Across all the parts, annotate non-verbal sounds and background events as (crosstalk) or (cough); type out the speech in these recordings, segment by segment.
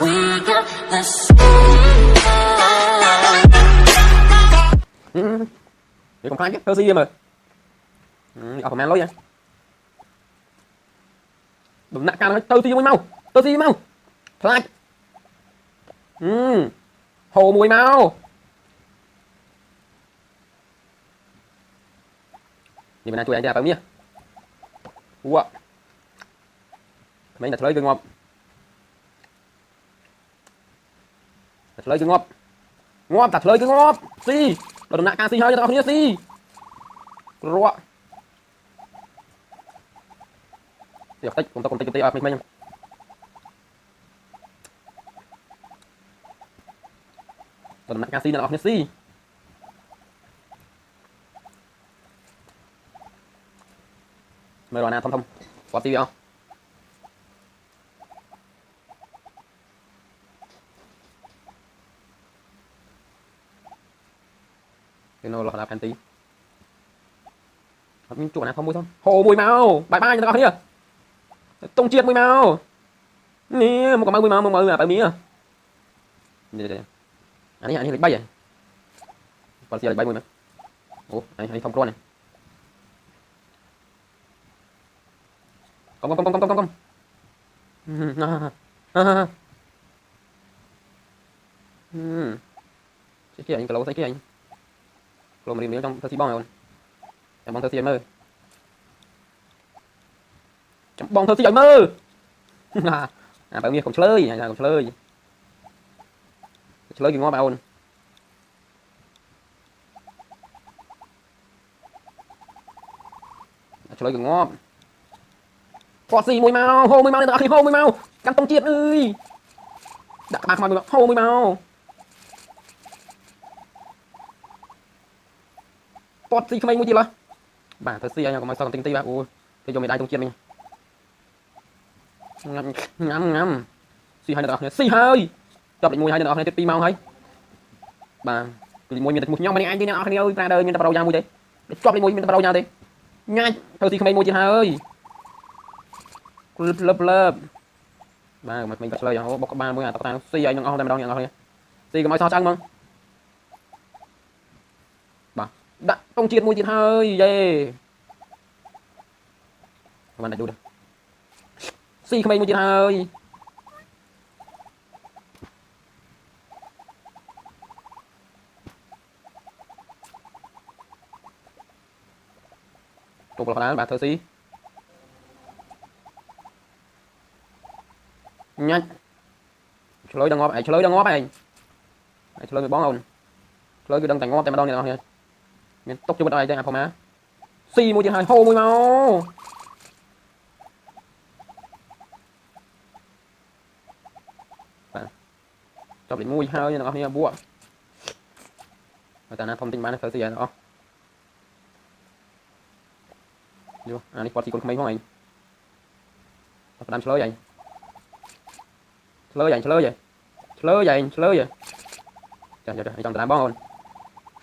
Ừ, còn khoai chứ, hơi xí mà. Ừ, ở phòng lối vậy. Đừng nạ cao nó tơ xí mới mau Tơ xí mau Flash Ừ Hồ mùi mau Nhìn mình đang chui anh ra bao nhiêu Ủa? Mấy là thấy gương ngọt តែឆ្លើយវាងាប់តែឆ្លើយវាងាប់ងាប់តែឆ្លើយវាងាប់ស៊ីដល់ដំណាក់កាលស៊ីហើយទាំងអស់គ្នាស៊ីរក់យកតិចខ្ញុំតកុំតិចតិចអត់មិនមិញដល់ដំណាក់កាលស៊ីទាំងអស់គ្នាស៊ីមើលរកណាធំធំគាត់ស៊ីវាអស់គេនៅរកណាផែនទីអត់មានជួបណាធំមួយធំហូមួយមកបាយបាយទាំងអស់ cái nó là đáp anh tí mình chuột này không mùi thôi hồ mùi màu bài bài cho tao kia tông chiết mùi màu nè một cái màu mùi màu màu là bài mía. Anh ấy anh ấy bay vậy còn gì là bay mùi màu ủa anh anh không pro này. Công công công công công công công (laughs) Ừ. Cái kia anh, cái lâu thấy kia anh. អញគីឡូមរៀមរៀមចង់ធ្វើស៊ីបងអូនចាំបងធ្វើស៊ីឲ្យមើលចាំបងធ្វើស៊ីឲ្យមើលណាអាបើមានកុំឆ្លើយអាកុំឆ្លើយឆ្លើយគេងាប់អូនឆ្លើយគេងាប់គាត់ស៊ីមួយមកហូមួយមកអ្នកនរគ្នាហូមួយមកកាន់តុងជាតិអើយដាក់ក្បាលខ្មៅមួយមកហូមួយមក ពតស៊ីក្មេងមួយទៀតឡើបាទធ្វើស៊ីឲ្យកុំឲ្យសល់កន្ទិញទីបាទអូគេយកមេដៃតុងជាតិមិញញ៉ាំញ៉ាំញ៉ាំស៊ីឲ្យអ្នកនរគ្នាស៊ីហើយចប់លេខ1ហើយអ្នកនរគ្នាទៀត2ម៉ោងហើយបាទលេខ1មានតែឈ្មោះខ្ញុំម្នាក់ឯងទេអ្នកនរគ្នាអើយប្រាដើមានតែប្រូយ៉ាងមួយទេចប់លេខ1មានតែប្រូយ៉ាងទេញ៉ាច់ធ្វើស៊ីក្មេងមួយទៀតហើយលឹបលឹបលឹបបាទមកមិញក៏ឆ្លើយអូបុកក្បាលមួយអាតតាស៊ីឲ្យនឹងអស់តែម្ដងអ្នកនរគ្នាស៊ីកុំឲ្យសោះចាំងហ្មងបាទ ដាក់តុងជាតិមួយទៀតហើយយេបានដាច់យូរស៊ីក្មេងមួយទៀតហើយទុកប្រហែលបាទធ្វើស៊ីញ៉ាច់ឆ្លើយដល់ងាប់ឯងឆ្លើយដល់ងាប់ឯងឯងឆ្លើយមួយបងអូនឆ្លើយគឺដឹងតែងាប់តែម្ដងអ្នកនរគ្នា មានទុកជីវិតអីទេអាផងណាស៊ីមួយទៀតហើយហូមួយមកបាទចប់លេខ1ហើយអ្នកនរគ្នាបួកតែណាធំទិញបានធ្វើស៊ីហើយអស់យោអានេះគាត់ស៊ីកូនក្មេងផងឯងអត់ផ្ដាំឆ្លើយឯងឆ្លើយឯងឆ្លើយឯងឆ្លើយឯងឆ្លើយឯងចាចាចាំតាមបងអូន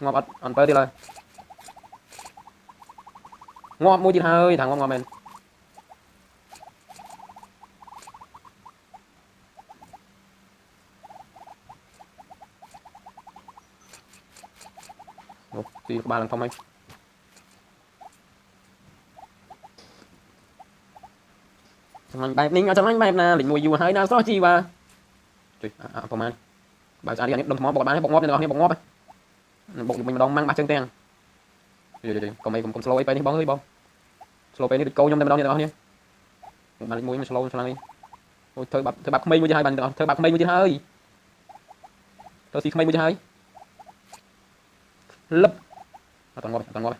ងាប់អត់អត់បើទៀតឡើយ ងាប់មួយទៀតហើយថាងាប់ងាប់មែនអូទីក្បាលឡើងធំហើយចំណាញ់បែបនេះអត់ចំណាញ់បែបណាលេខ1យូរហើយណាសោះជីវ៉ាជួយអត់ប្រហែលបើស្អាតនេះដុំថ្មបុកបានបុកងាប់អ្នកនរគ្នាបុកងាប់បុកវិញម្ដងម៉ាំងបាស់ជើងទាំងយល់យល់ កុំអីកុំកុំស្លូអីពេលនេះបងអើយបងស្លូពេលនេះដូចកោខ្ញុំតែម្ដងអ្នកនរគ្នាបានលេខ1មកស្លូឆ្លាំងនេះអូយធ្វើបាប់ធ្វើបាប់ក្មេងមួយទៀតហើយបានធ្វើបាប់ក្មេងមួយទៀតហើយទៅស៊ីក្មេងមួយទៀតហើយលឹបអត់ងាប់អត់ងាប់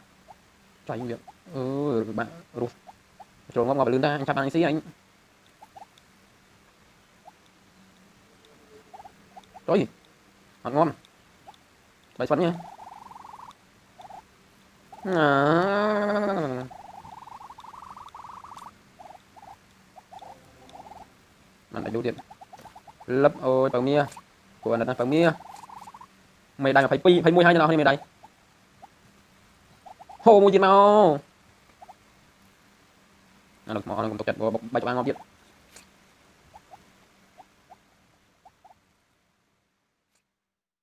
ចៃវាអឺបាក់រស់ចូលងាប់ងាប់លឿនតាអញចាប់បានអញស៊ីអញ Rồi. Hạt ngon. Bài xoắn nha. À. Mình lại đủ điện. Lấp ôi bằng mía. Của anh là bằng mía. À. Mày đang phải pi phải mua hai cho nó mày đây. hô mua gì mau. Nó được mỏ nó cũng tục chặt bọc bạch ba ngon biết.